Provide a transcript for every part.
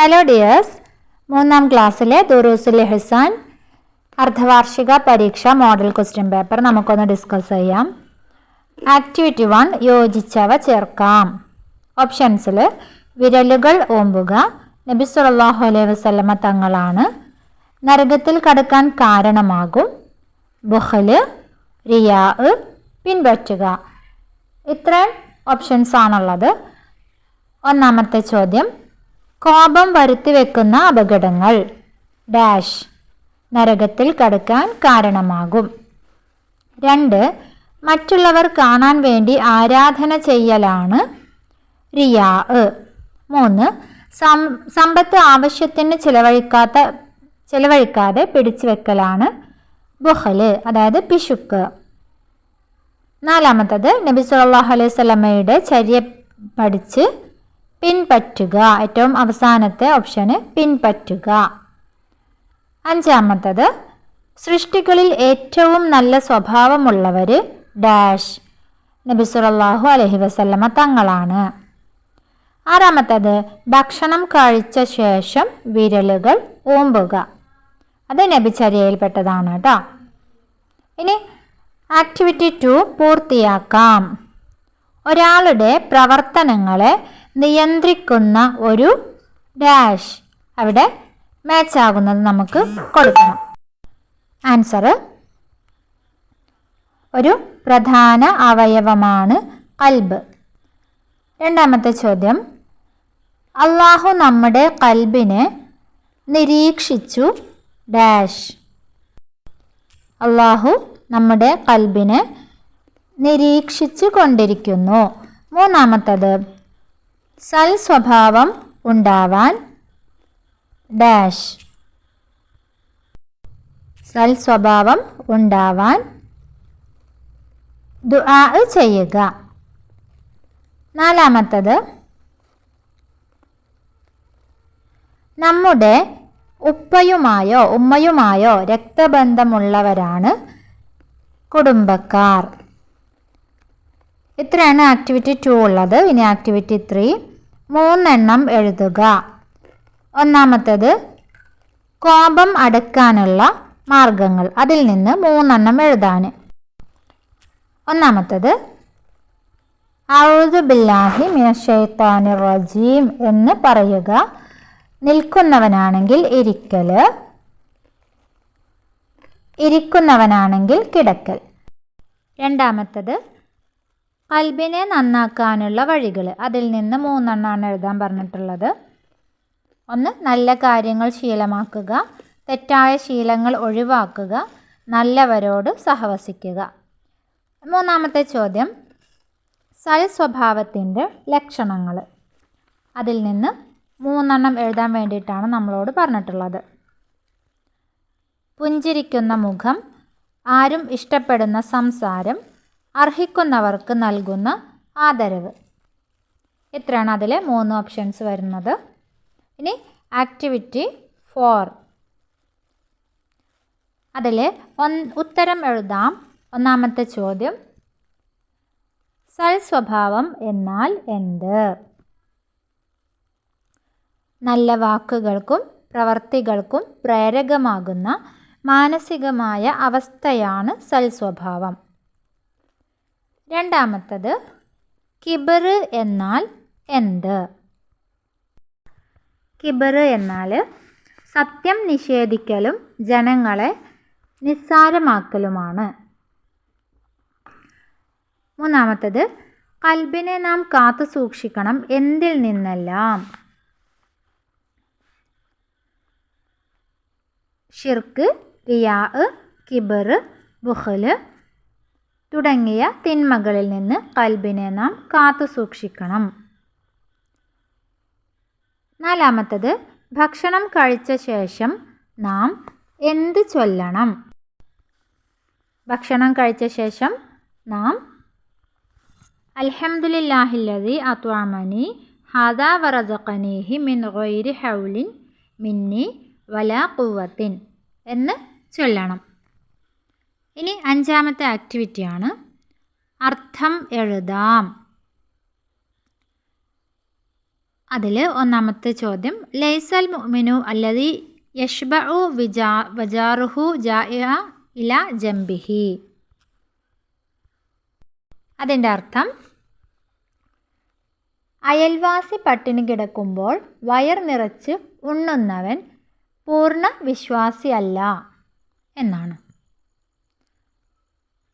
Hello dears മൂന്നാം ക്ലാസ്സിലെ ദുറൂസുൽ ഹസാൻ അർദ്ധവാർഷിക പരീക്ഷ മോഡൽ ക്വസ്റ്റ്യൻ പേപ്പർ നമുക്കൊന്ന് ഡിസ്കസ് ചെയ്യാം. ആക്ടിവിറ്റി വൺ യോജിച്ചവ ചേർക്കാം. ഓപ്ഷൻസിൽ വിരലുകൾ ഓമ്പുക. നബി സല്ലല്ലാഹു അലൈഹി വസല്ലമ തങ്ങളാണ്. നരകത്തിൽ കടക്കാൻ കാരണമാകും. ബുഹൽ റിയാ പിൻപറ്റുക. ഇത്രയും ഓപ്ഷൻസ് ആണുള്ളത്. ഒന്നാമത്തെ ചോദ്യം. കോപം വരുത്തി വെക്കുന്ന അപകടങ്ങൾ. ഡാഷ്. നരകത്തിൽ കടക്കാൻ കാരണമാകും. രണ്ട്. മറ്റുള്ളവർ കാണാൻ വേണ്ടി ആരാധന ചെയ്യലാണ്. റിയാ മൂന്ന്. സം സമ്പത്ത് ആവശ്യത്തിന് ചിലവഴിക്കാത്ത ചിലവഴിക്കാതെ പിടിച്ചു വെക്കലാണ്. ബുഹൽ അതായത് പിശുക്ക്. നാലാമത്തത് നബി സല്ലല്ലാഹു അലൈഹി സ്വലമയുടെ ചര്യ പഠിച്ച് പിൻപറ്റുക. ഏറ്റവും അവസാനത്തെ ഓപ്ഷന് പിൻപറ്റുക. അഞ്ചാമത്തത് സൃഷ്ടികളിൽ ഏറ്റവും നല്ല സ്വഭാവമുള്ളവർ ഡാഷ്. നബി അലഹി അലൈഹി വസല്ലമ തങ്ങളാണ്. ആറാമത്തത് ഭക്ഷണം കഴിച്ച ശേഷം വിരലുകൾ ഓമ്പുക അത് നബിചര്യയിൽപ്പെട്ടതാണ് കേട്ടോ. ഇനി ആക്ടിവിറ്റി ടു പൂർത്തിയാക്കാം. ഒരാളുടെ പ്രവർത്തനങ്ങളെ നിയന്ത്രിക്കുന്ന ഒരു ഡാഷ്. അവിടെ മാച്ച് ആകുന്നത് നമുക്ക് കൊടുക്കണം. ആൻസർ ഒരു പ്രധാന അവയവമാണ് കൽബ്. രണ്ടാമത്തെ ചോദ്യം അള്ളാഹു നമ്മുടെ കൽബിനെ നിരീക്ഷിച്ചു ഡാഷ്. അള്ളാഹു നമ്മുടെ കൽബിനെ നിരീക്ഷിച്ചു കൊണ്ടിരിക്കുന്നു. മൂന്നാമത്തത് സൽ സ്വഭാവം ഉണ്ടാവാൻ ഡാഷ്. സൽസ്വഭാവം ഉണ്ടാവാൻ ദുആ ചെയ്യുക. നാലാമത്തത് നമ്മുടെ ഉപ്പയുമായോ ഉമ്മയുമായോ രക്തബന്ധമുള്ളവരാണ് കുടുംബക്കാർ. ഇത്രയാണ് ആക്ടിവിറ്റി ടു ഉള്ളത്. ഇനി ആക്ടിവിറ്റി ത്രീ. മൂന്നെണ്ണം എഴുതുക. ഒന്നാമത്തേത് കോപം അടക്കാനുള്ള മാർഗങ്ങൾ. അതിൽ നിന്ന് മൂന്നെണ്ണം എഴുതാൻ. ഒന്നാമത്തേത് ഔദു ബില്ലാഹി മിനഷൈത്താനി റജീം എന്ന് പറയുക. നിൽക്കുന്നവനാണെങ്കിൽ ഇരിക്കൽ. ഇരിക്കുന്നവനാണെങ്കിൽ കിടക്കൽ. രണ്ടാമത്തത് കൽബിനെ നന്നാക്കാനുള്ള വഴികൾ. അതിൽ നിന്ന് മൂന്നെണ്ണമാണ് എഴുതാൻ പറഞ്ഞിട്ടുള്ളത്. ഒന്ന് നല്ല കാര്യങ്ങൾ ശീലമാക്കുക. തെറ്റായ ശീലങ്ങൾ ഒഴിവാക്കുക. നല്ലവരോട് സഹവസിക്കുക. മൂന്നാമത്തെ ചോദ്യം സൽ സ്വഭാവത്തിന്റെ ലക്ഷണങ്ങൾ. അതിൽ നിന്ന് മൂന്നെണ്ണം എഴുതാൻ വേണ്ടിയിട്ടാണ് നമ്മളോട് പറഞ്ഞിട്ടുള്ളത്. പുഞ്ചിരിക്കുന്ന മുഖം ആരും ഇഷ്ടപ്പെടുന്ന സംസാരം അർഹിക്കുന്നവർക്ക് നൽകുന്ന ആദരവ്. ഇത്രയാണ് അതിലെ മൂന്ന് ഓപ്ഷൻസ് വരുന്നത്. ഇനി ആക്ടിവിറ്റി ഫോർ അതിൽ ഒന്ന് ഉത്തരം എഴുതാം. ഒന്നാമത്തെ ചോദ്യം സൽ സ്വഭാവം എന്നാൽ എന്ത്? നല്ല വാക്കുകൾക്കും പ്രവർത്തികൾക്കും പ്രേരകമാകുന്ന മാനസികമായ അവസ്ഥയാണ് സൽസ്വഭാവം. രണ്ടാമത്തത് കിബർ എന്നാൽ എന്ത്? കിബർ എന്നാൽ സത്യം നിഷേധിക്കലും ജനങ്ങളെ നിസ്സാരമാക്കലുമാണ്. മൂന്നാമത്തത് കൽബിനെ നാം കാത്തു സൂക്ഷിക്കണം എന്തിൽ നിന്നെല്ലാം? ഷിർക്ക് റിയാ കിബർ ബുഹൽ തുടങ്ങിയ തിന്മകളിൽ നിന്ന് കൽബിനെ നാം കാത്തു സൂക്ഷിക്കണം. നാലാമത്തത് ഭക്ഷണം കഴിച്ച ശേഷം നാം എന്ത് ചൊല്ലണം? ഭക്ഷണം കഴിച്ച ശേഷം നാം അൽഹംദുലില്ലാഹില്ലതി അത്വാമനി ഹാദാ വറസഖനീഹി മിൻ ഗൈരി ഹൗലിൻ മിന്നി വലാ കുവത്തിൻ എന്ന് ചൊല്ലണം. ഇനി അഞ്ചാമത്തെ ആക്ടിവിറ്റിയാണ് അർത്ഥം എഴുതാം. അതിൽ ഒന്നാമത്തെ ചോദ്യം ലൈസൽ മുഅ്മിനു അല്ലതി യഷ്ബഉ വിജാ വജാറുഹു ഇല ജംബിഹി. അതിന്റെ അർത്ഥം അയൽവാസി പട്ടിണി കിടക്കുമ്പോൾ വയർ നിറച്ച് ഉണ്ണുന്നവൻ പൂർണ വിശ്വാസിയല്ല എന്നാണ്.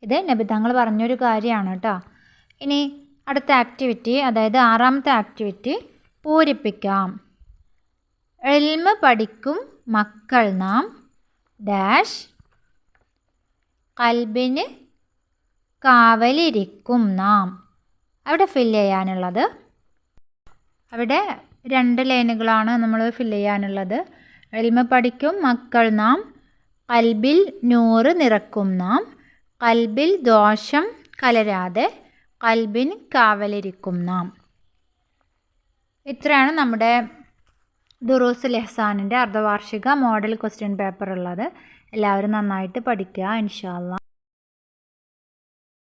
ഇത് നബിതങ്ങൾ പറഞ്ഞൊരു കാര്യമാണ് കേട്ടോ. ഇനി അടുത്ത ആക്ടിവിറ്റി അതായത് ആറാമത്തെ ആക്ടിവിറ്റി പൂരിപ്പിക്കാം. എൽമ പഠിക്കും മക്കൾ നാം ഡാഷ് കൽബിന് കാവലിരിക്കും നാം. അവിടെ ഫില്ല് ചെയ്യാനുള്ളത് അവിടെ രണ്ട് ലൈനുകളാണ് നമ്മൾ ഫില്ല് ചെയ്യാനുള്ളത്. എൽമ പഠിക്കും മക്കൾ നാം കൽബിൽ നൂറ് നിറക്കും നാം കൽബിൽ ദോഷം കലരാതെ കൽബിന് കാവലിരിക്കും നാം. ഇത്രയാണ് നമ്മുടെ ദുറൂസ് ലെഹ്സാനിന്റെ അർദ്ധവാർഷിക മോഡൽ ക്വസ്റ്റ്യൻ പേപ്പർ ഉള്ളത് എല്ലാവരും നന്നായിട്ട് പഠിക്കുക ഇൻഷാല്ല